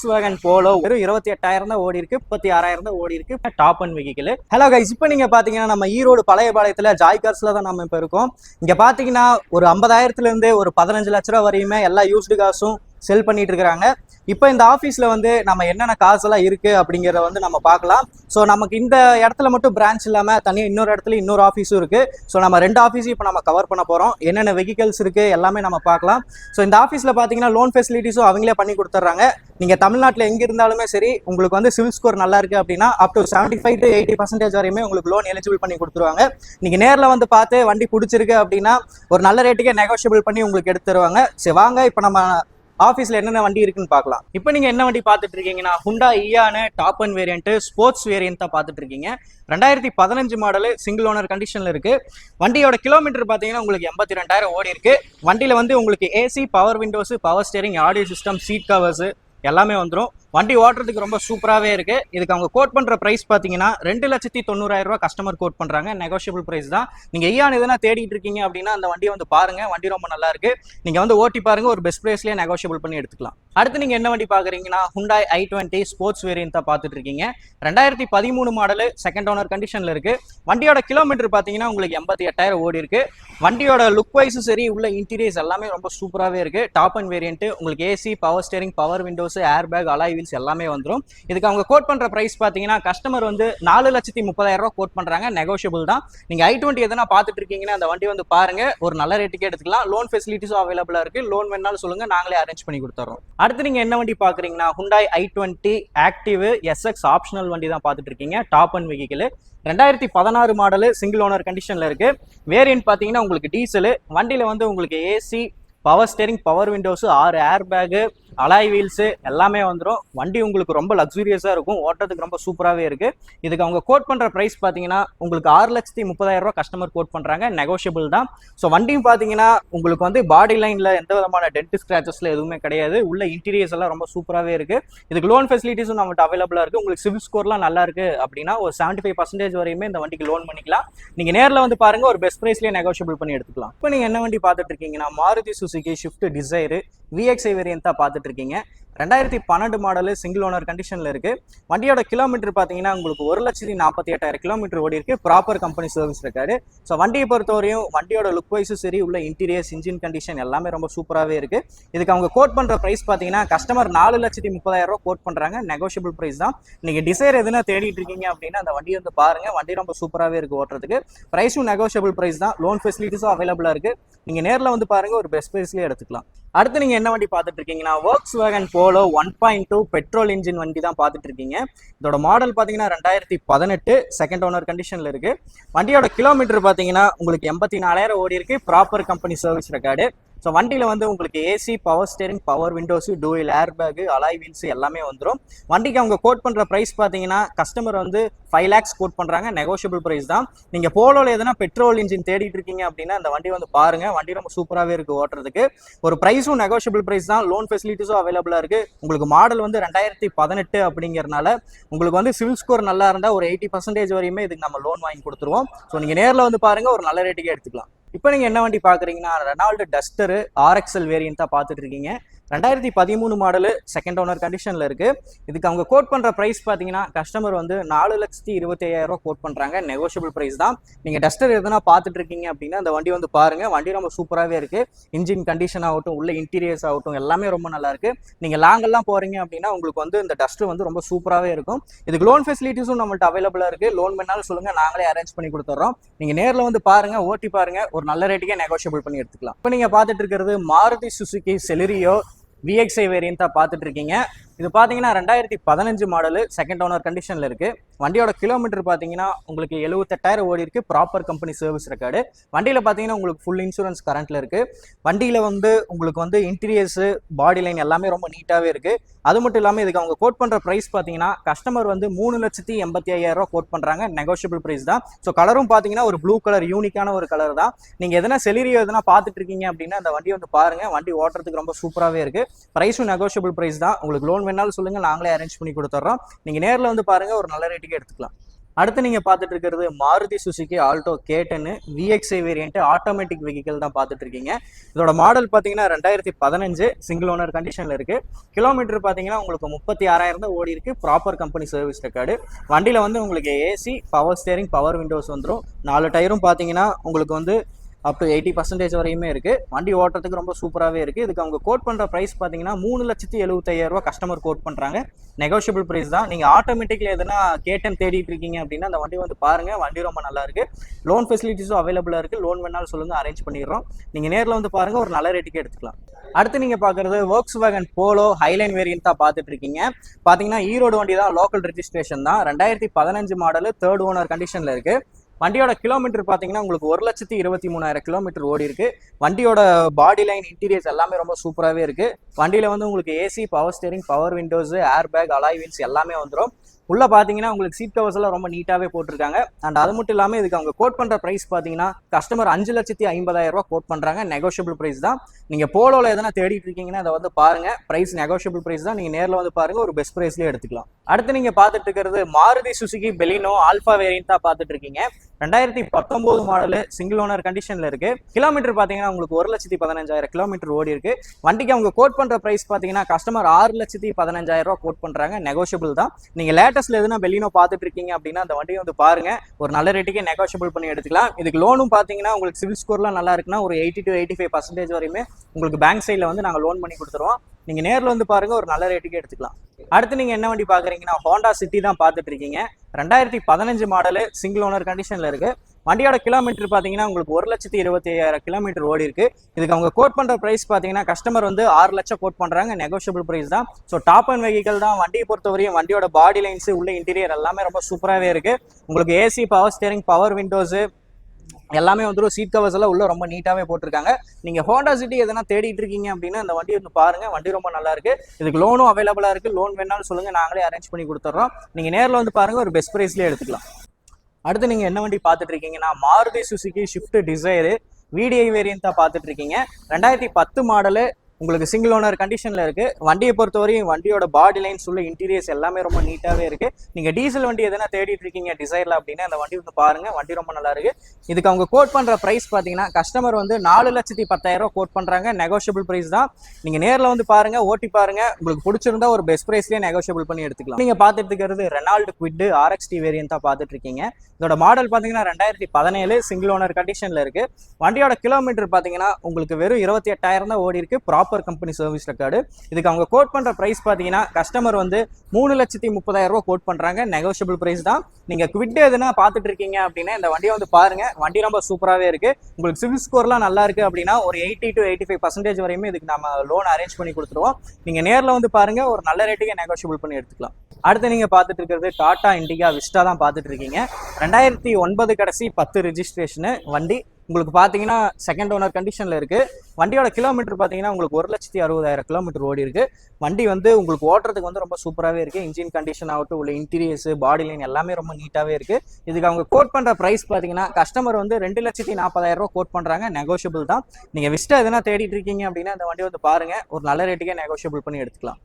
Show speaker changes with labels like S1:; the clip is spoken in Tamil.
S1: வாக்ஸ் வேகன் போலோ வெறும் இருபத்தி எட்டாயிரம் தான் ஓடி இருக்கு முப்பத்தி ஆறாயிரம் தான் ஓடி இருக்கு top end vehicle hello guys இப்போ நீங்க பாத்தீங்கன்னா நம்ம ஈரோடு பழைய பாளையத்துல ஜாய் கார்ஸ்ல தான் நம்ம இப்போ இருக்கோம். இங்க பாத்தீங்கன்னா ஒரு ஐம்பதாயிரத்துல இருந்து ஒரு பதினஞ்சு லட்ச ரூபா வரையுமே எல்லா யூஸ்டு காசும் செல் பண்ணிட்டு இருக்கிறாங்க இப்போ இந்த ஆஃபீஸில் வந்து நம்ம என்னென்ன காசெல்லாம் இருக்குது அப்படிங்கிறத வந்து நம்ம பார்க்கலாம். ஸோ நமக்கு இந்த இடத்துல மட்டும் பிரான்ச் இல்லாமல் தனியாக இன்னொரு இடத்துல இன்னொரு ஆஃபீஸும் இருக்குது ஸோ நம்ம ரெண்டு ஆஃபீஸும் இப்போ நம்ம கவர் பண்ண போகிறோம் என்னென்ன வெஹிக்கல்ஸ் இருக்குது எல்லாமே நம்ம பார்க்கலாம். ஸோ இந்த ஆஃபீஸில் பார்த்தீங்கன்னா லோன் ஃபெசிலிட்டிஸும் அவங்களே பண்ணி கொடுத்துட்றாங்க. நீங்கள் தமிழ்நாட்டில் எங்கே இருந்தாலுமே சரி உங்களுக்கு வந்து சிவில் ஸ்கோர் நல்லா இருக்குது அப்படின்னா up to seventy five to eighty percentage வரையுமே உங்களுக்கு லோன் எலிஜிபிள் பண்ணி கொடுத்துருவாங்க. நீங்கள் நேரில் வந்து பார்த்து வண்டி பிடிச்சிருக்கு அப்படின்னா ஒரு நல்ல ரேட்டுக்கே நெகோஷியபிள் பண்ணி உங்களுக்கு எடுத்து தருவாங்க. சரி வாங்க இப்போ நம்ம ஆஃபீஸில் என்னென்ன வண்டி இருக்குன்னு பார்க்கலாம். இப்போ நீங்கள் என்ன வண்டி பார்த்துட்டு இருக்கீங்கன்னா Hyundai Eon top end variant sports variant தான் பார்த்துட்டு இருக்கீங்க. ரெண்டாயிரத்தி பதினஞ்சு மாடலு சிங்கிள் ஓனர் கண்டிஷனில் இருக்கு. வண்டியோட கிலோமீட்டர் பார்த்தீங்கன்னா உங்களுக்கு எண்பத்தி ரெண்டாயிரம் ஓடி இருக்கு. வண்டியில் வந்து உங்களுக்கு AC power windows power steering audio system seat covers எல்லாமே வந்துடும் வண்டி ஓட்டுறதுக்கு ரொம்ப சூப்பராகவே இருக்கு. இதுக்கு அவங்க கோட் பண்ணுற ப்ரைஸ் பார்த்தீங்கன்னா ரெண்டு லட்சத்தி தொண்ணூறாயிரம் ரூபாய் கஸ்டமர் கோட் பண்ணுறாங்க நெகோஷியபிள் ப்ரைஸ் தான். நீங்கள் ஐயான் எதனா தேடிட்டு இருக்கீங்க அப்படின்னா அந்த வண்டியை வந்து பாருங்க. வண்டி ரொம்ப நல்லா இருக்கு. நீங்கள் வந்து ஓட்டி பாருங்க. ஒரு பெஸ்ட் ப்ரைஸ்லேயே நெகோஷியபிள் பண்ணி எடுத்துக்கலாம். அடுத்து நீங்கள் என்ன வண்டி பார்க்குறீங்கன்னா ஹுண்டாய் ஐ டுவெண்ட்டி ஸ்போர்ட்ஸ் வேரியண்ட்டாக பார்த்துட்டு இருக்கீங்க. ரெண்டாயிரத்தி பதிமூணு மாடலு செகண்ட் ஓனர் கண்டிஷனில் இருக்கு. வண்டியோட கிலோமீட்டர் பார்த்தீங்கன்னா உங்களுக்கு எண்பத்தி எட்டாயிரம் ஓடி இருக்கு. வண்டியோட லுக் வைஸும் சரி உள்ள இன்டீரியர்ஸ் எல்லாமே ரொம்ப சூப்பராகவே இருக்கு. டாப் அண்ட் வேரியன்ட் உங்களுக்கு AC power steering power windows air bag alloy wheels எல்லாமே வந்துடும் இதுக்கு அவங்க கோட் பண்ணுற ப்ரைஸ் பார்த்தீங்கன்னா கஸ்டமர் வந்து நாலு லட்சத்தி முப்பதாயிரம் ரூபா கோட் பண்ணுறாங்க நெகோஷியபிள் தான். நீங்கள் ஐ டுவெண்ட்டி எதனா பார்த்துட்டு இருக்கீங்கன்னா அந்த வண்டி வந்து பாருங்க. ஒரு நல்ல ரேட்டுக்கே எடுத்துக்கலாம். லோன் ஃபெசிலிட்டிஸும் அவைலபிளாக இருக்கு. லோன் வேணாலும் சொல்லுங்க. நாங்களே அரேஞ்ச் பண்ணி கொடுத்துறோம். அடுத்து நீங்கள் என்ன வண்டி பார்க்குறீங்கன்னா Hyundai i twenty active SX optional வண்டி தான் பார்த்துட்டு இருக்கீங்க. டாப் அண்ட் வெஹிக்கிள் ரெண்டாயிரத்தி பதினாறு மாடலு சிங்கிள் ஓனர் கண்டிஷனில் இருக்கு. வேரியன்ட் பார்த்தீங்கன்னா உங்களுக்கு டீசலு வண்டியில் வந்து உங்களுக்கு AC power steering power windows ஆறு ஏர் பேகு அலாய் வீல்ஸு எல்லாமே வந்துடும் வண்டி உங்களுக்கு ரொம்ப லக்ஸூரியஸாக இருக்கும். ஓட்டுறதுக்கு ரொம்ப சூப்பராகவே இருக்குது இதுக்கு அவங்க கோட் பண்ணுற ப்ரைஸ் பார்த்தீங்கன்னா உங்களுக்கு ஆறு லட்சத்தி முப்பதாயிரம் ரூபா கஸ்டமர் கோட் பண்ணுறாங்க நெகோஷியபிள் தான். ஸோ வண்டியும் பார்த்தீங்கன்னா உங்களுக்கு வந்து பாடி லைனில் எந்த விதமான டென்ட் ஸ்க்ராச்சஸில் எதுவுமே கிடையாது. உள்ள இன்டீரியர்ஸ் எல்லாம் ரொம்ப சூப்பராகவே இருக்குது இதுக்கு லோன் ஃபெசிலிட்டிஸும் நம்மகிட்ட அவைலபிளாக இருக்குது உங்களுக்கு சிவில் ஸ்கோர்லாம் நல்லா இருக்குது அப்படின்னா ஒரு செவன்ட்டி ஃபைவ் பர்சன்டேஜ் வரையுமே இந்த வண்டிக்கு லோன் பண்ணிக்கலாம். நீங்கள் நேரில் வந்து பாருங்கள் ஒரு பெஸ்ட் ப்ரைஸ்லேயே நெகோஷியபிள் பண்ணி எடுத்துக்கலாம். இப்போ நீங்கள் என்ன வண்டி பார்த்துட்டு இருக்கீங்கன்னா Maruti Suzuki Swift Dzire VXI variant தான் பார்த்துட்டு இருக்கீங்க ரெண்டாயிரத்தி பன்னெண்டு மாடலு சிங்கிள் ஓனர் கண்டிஷனில் இருக்கு. வண்டியோட கிலோமீட்டர் பார்த்தீங்கன்னா உங்களுக்கு ஒரு லட்சத்தி நாற்பத்தி எட்டாயிரம் கிலோமீட்டர் ஓடி இருக்கு. ப்ராப்பர் கம்பெனி சர்வீஸ் இருக்காரு ஸோ வண்டியை பொறுத்தவரையும் வண்டியோட லுக் வைஸும் சரி உள்ள இன்டீரியர்ஸ் இன்ஜின் கண்டிஷன் எல்லாமே ரொம்ப சூப்பராகவே இருக்கு. இதுக்கு அவங்க கோட் பண்ணுற ப்ரைஸ் பார்த்தீங்கன்னா கஸ்டமர் நாலு லட்சத்தி முப்பதாயிரம் ரூபா கோட் பண்ணுறாங்க நெகோஷியபிள் ப்ரைஸ் தான். நீங்கள் டிசைர் எதுனா தேடிட்டு இருக்கீங்க அப்படின்னா அந்த வண்டியை வந்து பாருங்க. வண்டி ரொம்ப சூப்பராகவே இருக்கு ஓட்டுறதுக்கு. ப்ரைஸும் நெகோஷியபிள் ப்ரைஸ் தான். லோன் ஃபெசிலிட்டிஸும் அவைலபிளாக இருக்கு. நீங்கள் நேரில் வந்து பாருங்க ஒரு பெஸ்ட் ப்ரைஸ்லேயே எடுத்துக்கலாம். அடுத்து நீங்க என்ன வண்டி பார்த்துட்டு இருக்கீங்கன்னா Volkswagen Polo one point two petrol engine வண்டி தான் பார்த்துட்டு இருக்கீங்க இதோட மாடல் பார்த்தீங்கன்னா ரெண்டாயிரத்தி பதினெட்டு செகண்ட் ஓனர் கண்டிஷன்ல இருக்கு. வண்டியோட கிலோமீட்டர் பார்த்தீங்கன்னா உங்களுக்கு எண்பத்தி நாலாயிரம் ஓடி இருக்கு proper company service record so வண்டியில் வந்து உங்களுக்கு AC power steering power windows dual air bag alloy wheels எல்லாமே வந்துடும் வண்டிக்கு அவங்க கோட் பண்ணுற ப்ரைஸ் பார்த்தீங்கன்னா கஸ்டமர் வந்து ஃபைவ் லேக்ஸ் கோட் பண்ணுறாங்க நெகோஷியபிள் ப்ரைஸ் தான். நீங்கள் போலோவில் எதனா பெட்ரோல் இன்ஜின் தேடிட்டு இருக்கீங்க அப்படின்னா அந்த வண்டி வந்து பாருங்கள் வண்டி ரொம்ப சூப்பராகவே இருக்குது ஓட்டுறதுக்கு. ஒரு ப்ரைஸும் நெகோஷியபிள் ப்ரைஸ் தான். லோன் ஃபெசிலிட்டிஸும் அவைலபிளாக இருக்குது உங்களுக்கு மாடல் வந்து ரெண்டாயிரத்தி பதினெட்டு அப்படிங்கிறனால உங்களுக்கு வந்து சிவில் ஸ்கோர் நல்லா இருந்தால் ஒரு எயிட்டி பர்சன்டேஜ் வரையுமே இதுக்கு நம்ம லோன் வாங்கி கொடுத்துருவோம். ஸோ நீங்கள் நேரில் வந்து பாருங்கள் ஒரு நல்ல ரேட்டுக்கே எடுத்துக்கலாம். இப்போ நீங்கள் என்ன வண்டி பார்க்குறீங்கன்னா ரெனால்டு டஸ்டரு ஆர்எக்ஸ்எல் வேரியண்ட்டாக தான் பார்த்துட்டு இருக்கீங்க. ரெண்டாயிரத்தி பதிமூணு மாடலு செகண்ட் ஓனர் கண்டிஷனில் இருக்குது இதுக்கு அவங்க கோட் பண்ணுற ப்ரைஸ் பார்த்தீங்கன்னா கஸ்டமர் வந்து நாலு லட்சத்தி இருபத்தி ஐயாயிரம் கோட் பண்ணுறாங்க நெகோஷியபிள் ப்ரைஸ் தான். நீங்கள் டஸ்டர் எதனா பார்த்துட்டு இருக்கீங்க அப்படின்னா அந்த வண்டி வந்து பாருங்கள் வண்டி ரொம்ப சூப்பராகவே இருக்குது இன்ஜின் கண்டிஷன் ஆகட்டும் உள்ள இன்டீரியர்ஸ் ஆகட்டும் எல்லாமே ரொம்ப நல்லா இருக்கு. நீங்கள் லாங்கெல்லாம் போகிறீங்க அப்படின்னா உங்களுக்கு வந்து இந்த டஸ்ட்டு வந்து ரொம்ப சூப்பராகவே இருக்கும். இதுக்கு லோன் ஃபெசிலிட்டிஸும் நம்மள்ட்ட அவைலபிளாக இருக்குது லோன் வேணாலும் சொல்லுங்கள் நாங்களே அரேஞ்ச் பண்ணி கொடுத்துட்றோம் நீங்கள் நேரில் வந்து பாருங்கள் ஓட்டி பாருங்கள் ஒரு நல்ல ரேட்டுக்கே நெகோஷியபிள் பண்ணி எடுத்துக்கலாம். இப்போ நீங்கள் பார்த்துட்டு இருக்கிறது மாருதி சுசுகி செலிரியோ விஎக்ஸ்ஐ வேரியண்ட்டாக பார்த்துட்டு இருக்கீங்க. இது பார்த்தீங்கன்னா ரெண்டாயிரத்தி பதினஞ்சு மாடலு செகண்ட் ஓனர் கண்டிஷனில் இருக்குது வண்டியோட கிலோமீட்டர் பார்த்தீங்கன்னா உங்களுக்கு எழுபத்தெட்டாயிரம் ஓடி இருக்குது ப்ராப்பர் கம்பெனி சர்வீஸ் ரெக்கார்டு வண்டியில் பார்த்தீங்கன்னா உங்களுக்கு ஃபுல் இன்சூரன்ஸ் கரண்ட்டில் இருக்குது வண்டியில் வந்து உங்களுக்கு வந்து இன்டீரியர்ஸு பாடி லைன் எல்லாமே ரொம்ப நீட்டாகவே இருக்குது அது மட்டும் இல்லாமல் இதுக்கு அவங்க கோட் பண்ணுற ப்ரைஸ் பார்த்தீங்கன்னா கஸ்டமர் வந்து மூணு லட்சத்தி எண்பத்தி ஐயாயிரம் ரூபா கோட் பண்ணுறாங்க நெகோஷியபிள் ப்ரைஸ் தான் ஸோ கலரும் பார்த்தீங்கன்னா ஒரு ப்ளூ கலர் யூனிக்கான ஒரு கலர் தான். நீங்கள் எதனா செலிரியோ எதனா பார்த்துட்டு இருக்கீங்க அப்படின்னா அந்த வண்டி வந்து பாருங்கள் வண்டி ஓட்டுறதுக்கு ரொம்ப சூப்பராகவே இருக்குது ப்ரைஸும் நெகோஷியபிள் ப்ரைஸ் தான். உங்களுக்கு லோன் வேணாலும் சொல்லுங்கள் நாங்களே அரேஞ்ச் பண்ணி கொடுத்துட்றோம் நீங்கள் நேரில் வந்து பாருங்கள் ஒரு நல்ல ரேட்டுக்கு எடுத்துக்கலாம். அடுத்து நீங்க பார்த்துட்டு இருக்கிறது Maruti Suzuki Alto K ten VXI variant automatic vehicle தான் பார்த்துட்டு இருக்கீங்க. இதோட மாடல் பார்த்தீங்கன்னா ரெண்டாயிரத்தி பதினஞ்சு சிங்கிள் ஓனர் கண்டிஷன்ல இருக்கு. கிலோமீட்டர் பார்த்தீங்கன்னா உங்களுக்கு முப்பத்தி ஆறாயிரம் தான் ஓடி இருக்கு. ப்ராப்பர் கம்பெனி சர்வீஸ் ரெக்கார்டு வண்டியில வந்து உங்களுக்கு AC power steering power windows வந்துடும் நாலு டயரும் பார்த்தீங்கன்னா உங்களுக்கு வந்து அப் டு எயிட்டி பர்சன்டேஜ் வரையுமே இருக்கு. வண்டி ஓட்டுறதுக்கு ரொம்ப சூப்பராகவே இருக்கு. இதுக்கு அவங்க கோட் பண்ற பிரைஸ் பார்த்தீங்கன்னா மூணு லட்சத்தி எழுபத்தையாயிரம் ரூபாய் கஸ்டமர் கோட் பண்றாங்க. நெகோஷியபிள் பிரைஸ் தான். நீங்க ஆட்டோமேட்டிக்ல எதுனா கேட்டன் தேடிட்டு இருக்கீங்க அப்படின்னா அந்த வண்டி வந்து பாருங்க. வண்டி ரொம்ப நல்லா இருக்கு. லோன் ஃபெசிலிட்டிஸும் அவைலபிளா இருக்கு. லோன் வேணாலும் சொல்லுங்க. அரேஞ்ச் பண்ணிடுறோம். நீங்க நேரில் வந்து பாருங்க. ஒரு நல்ல ரேட்டுக்கு எடுத்துக்கலாம். அடுத்து நீங்க பாக்குறது Volkswagen Polo Highline variant தான் பார்த்துட்டு இருக்கீங்க. பாத்தீங்கன்னா ஈரோடு வண்டி தான். லோக்கல் ரெஜிஸ்ட்ரேஷன் தான். ரெண்டாயிரத்தி பதினஞ்சு மாடல் தேர்ட் ஓனர் கண்டிஷன்ல இருக்கு. வண்டியோட கிலோமீட்டர் பார்த்தீங்கன்னா உங்களுக்கு ஒரு லட்சத்தி இருபத்தி மூணாயிரம் கிலோமீட்டர் ஓடி இருக்கு. வண்டியோட பாடி லைன் இன்டீரியர்ஸ் எல்லாமே ரொம்ப சூப்பராகவே இருக்கு. வண்டியில் வந்து உங்களுக்கு AC power steering power windows air bag alloy wheels எல்லாமே வந்துடும் உள்ள பார்த்தீங்கன்னா உங்களுக்கு சீட் கவர்ஸ் எல்லாம் ரொம்ப நீட்டாகவே போட்டிருக்காங்க. அண்ட் அது மட்டும் இல்லாமல் இதுக்கு அவங்க கோட் பண்ணுற ப்ரைஸ் பார்த்தீங்கன்னா கஸ்டமர் அஞ்சு லட்சத்தி ஐம்பதாயிரம் ரூபா கோட் பண்ணுறாங்க நெகோஷியபிள் ப்ரைஸ் தான். நீங்கள் போலோவில் எதனா தேடிட்டு இருக்கீங்கன்னா அதை வந்து பாருங்க. ப்ரைஸ் நெகோஷியபிள் ப்ரைஸ் தான். நீங்கள் நேரில் வந்து பாருங்க. ஒரு பெஸ்ட் ப்ரைஸ்லேயே எடுத்துக்கலாம். அடுத்து நீங்கள் பார்த்துட்டு இருக்கிறது Maruti Suzuki Baleno Alpha variant தான் பாத்துட்டு இருக்கீங்க. ரெண்டாயிரத்தி பத்தொன்பது மாடல் சிங்கிள் ஓனர் கண்டிஷன்ல இருக்கு. கிலோமீட்டர் பாத்தீங்கன்னா உங்களுக்கு ஒரு லட்சத்தி பதினஞ்சாயிரம் கிலோமீட்டர் ஓடி இருக்கு. வண்டிக்கு அவங்க கோட் பண்ற பிரைஸ் பாத்தீங்கன்னா கஸ்டமர் ஆறு லட்சத்தி பதினஞ்சாயிரம் ரூபாய் கோட் பண்றாங்க. நெகோஷியபிள் தான். நீங்க லேட்டஸ்ட்ல எதுனா பெலினோ பாத்துட்டு இருக்கீங்க அப்படின்னா அந்த வண்டியை வந்து பாருங்க. ஒரு நல்ல ரேட்டுக்கே நெகோஷியபிள் பண்ணி எடுத்துக்கலாம். இதுக்கு லோனும் பாத்தீங்கன்னா உங்களுக்கு சிவில் ஸ்கோர்லாம் நல்லா இருக்குன்னா ஒரு eighty to eighty five percentage வரையுமே உங்களுக்கு பேங்க் சைடில் வந்து நாங்கள் லோன் பண்ணி கொடுத்துருவோம். நீங்க நேர்ல வந்து பாருங்க ஒரு நல்ல ரேட்டுக்கே எடுத்துக்கலாம். அடுத்து நீங்க என்ன வண்டி பாக்குறீங்கன்னா ஹோண்டா சிட்டி தான் பார்த்துட்டு இருக்கீங்க. ரெண்டாயிரத்தி பதினஞ்சு மாடலு சிங்கிள் ஓனர் கண்டிஷன்ல இருக்கு. வண்டியோட கிலோமீட்டர் பாத்தீங்கன்னா உங்களுக்கு ஒரு லட்சத்தி இருபத்தி ஐயாயிரம் கிலோமீட்டர் ஓடி இருக்கு. இதுக்கு அவங்க கோட் பண்ற பிரைஸ் பாத்தீங்கன்னா கஸ்டமர் வந்து ஆறு லட்சம் கோட் பண்றாங்க. நெகோஷியபிள் பிரைஸ் தான். ஸோ டாப் அண்ட் வெஹிக்கல் தான். வண்டியை பொறுத்தவரையும் வண்டியோட பாடி லைன்ஸ் உள்ள இன்டீரியர் எல்லாமே ரொம்ப சூப்பராகவே இருக்கு. உங்களுக்கு AC power steering power windows எல்லாமே வந்துடும் சீட் கவர்ஸ் எல்லாம் உள்ள ரொம்ப நீட்டாவே போட்டிருக்காங்க. நீங்க ஹோண்டா சிட்டி எதனா தேடிட்டு இருக்கீங்க அப்படின்னா அந்த வண்டி வந்து பாருங்க. வண்டி ரொம்ப நல்லா இருக்கு. இதுக்கு லோனும் அவைலபிளா இருக்கு. லோன் வேணாலும் சொல்லுங்க. நாங்களே அரேஞ்ச் பண்ணி கொடுத்துட்றோம் நீங்க நேர்ல வந்து பாருங்க. ஒரு பெஸ்ட் பிரைஸ்லயே எடுத்துக்கலாம். அடுத்து நீங்க என்ன வண்டி பார்த்துட்டு இருக்கீங்கன்னா Maruti Suzuki Swift Dzire VDI variant தான் பார்த்துட்டு இருக்கீங்க. ரெண்டாயிரத்தி பத்து மாடலு உங்களுக்கு சிங்கிள் ஓனர் கண்டிஷனில் இருக்கு. வண்டியை பொறுத்தவரையும் வண்டியோட பாடி லைன்ஸ் உள்ள இன்டீரியர்ஸ் எல்லாமே ரொம்ப நீட்டாகவே இருக்கு. நீங்கள் டீசல் வண்டி எதனா தேடிட்டு இருக்கீங்க டிசைரில் அப்படின்னா அந்த வண்டி வந்து பாருங்க வண்டி ரொம்ப நல்லா இருக்கு. இதுக்கு அவங்க கோட் பண்ணுற ப்ரைஸ் பார்த்தீங்கன்னா கஸ்டமர் வந்து நாலு லட்சத்தி பத்தாயிரம் கோட் பண்ணுறாங்க நெகோஷியபிள் ப்ரைஸ் தான். நீங்கள் நேர்ல வந்து பாருங்க ஓட்டி பாருங்க. உங்களுக்கு பிடிச்சிருந்தா ஒரு பெஸ்ட் ப்ரைஸ்லேயே நெகோஷியபிள் பண்ணி எடுத்துக்கலாம். நீங்க பார்த்துட்டு இருக்கிறது ரெனால்டு குவிட் ஆர்எக்ஸ்டி வேரியன்ட் தான் பார்த்துட்டு இருக்கீங்க. இதோட மாடல் பார்த்தீங்கன்னா ரெண்டாயிரத்தி பதினேழு சிங்கிள் ஓனர் கண்டிஷன்ல இருக்கு. வண்டியோட கிலோமீட்டர் பார்த்தீங்கன்னா உங்களுக்கு வெறும் இருபத்தி எட்டாயிரம் தான் ஓடி இருக்குது ப்ராப்பர் கம்பெனி சர்வீஸ் ரெக்கார்டு இதுக்கு அவங்க கோட் பண்ற ப்ரைஸ் பார்த்தீங்கன்னா கஸ்டமர் வந்து மூணு லட்சத்தி முப்பதாயிரம் ரூபா கோட் பண்றாங்க. நெகோஷியபிள் ப்ரைஸ் தான். நீங்கள் குவிட் எதுனா பார்த்துட்டு இருக்கீங்க அப்படின்னா இந்த வண்டியை வந்து பாருங்க. வண்டி ரொம்ப சூப்பராகவே இருக்கு. உங்களுக்கு சிவில் ஸ்கோர்லாம் நல்லா இருக்கு அப்படின்னா ஒரு eighty to eighty five percentage வரையுமே இதுக்கு நம்ம லோன் அரேஞ்ச் பண்ணி கொடுத்துருவோம். நீங்கள் நேரில் வந்து பாருங்க ஒரு நல்ல ரேட்டுக்கு நெகோஷியபிள் பண்ணி எடுத்துக்கலாம். அடுத்து நீங்கள் பார்த்துட்டு இருக்கிறது டாடா இண்டிகா விஸ்டா தான் பார்த்துட்டு இருக்கீங்க. ரெண்டாயிரத்தி ஒன்பது கடைசி பத்து ரிஜிஸ்ட்ரேஷனு வண்டி உங்களுக்கு பார்த்தீங்கன்னா செகண்ட் ஓனர் கண்டிஷனில் இருக்குது வண்டியோட கிலோமீட்டர் பார்த்தீங்கன்னா உங்களுக்கு ஒரு லட்சத்தி அறுபதாயிரம் கிலோமீட்டர் ஓடி இருக்கு. வண்டி வந்து உங்களுக்கு ஓட்டுறதுக்கு வந்து ரொம்ப சூப்பராகவே இருக்குது இன்ஜின் கண்டிஷன் ஆகட்டும் உள்ள இன்டீரியர்ஸ் பாடி லைன் எல்லாமே ரொம்ப நீட்டாகவே இருக்குது இதுக்கு அவங்க கோட் பண்ணுற ப்ரைஸ் பார்த்தீங்கன்னா கஸ்டமர் வந்து ரெண்டு லட்சத்தி நாற்பதாயிரம் ரூபா கோட் பண்ணுறாங்க நெகோஷியபிள் தான். நீங்கள் விஸ்டா எதனா தேடிட்டு இருக்கீங்க அப்படின்னா அந்த வண்டி வந்து பாருங்கள் ஒரு நல்ல ரேட்டுக்கே நெகோஷியபிள் பண்ணி எடுத்துக்கலாம்.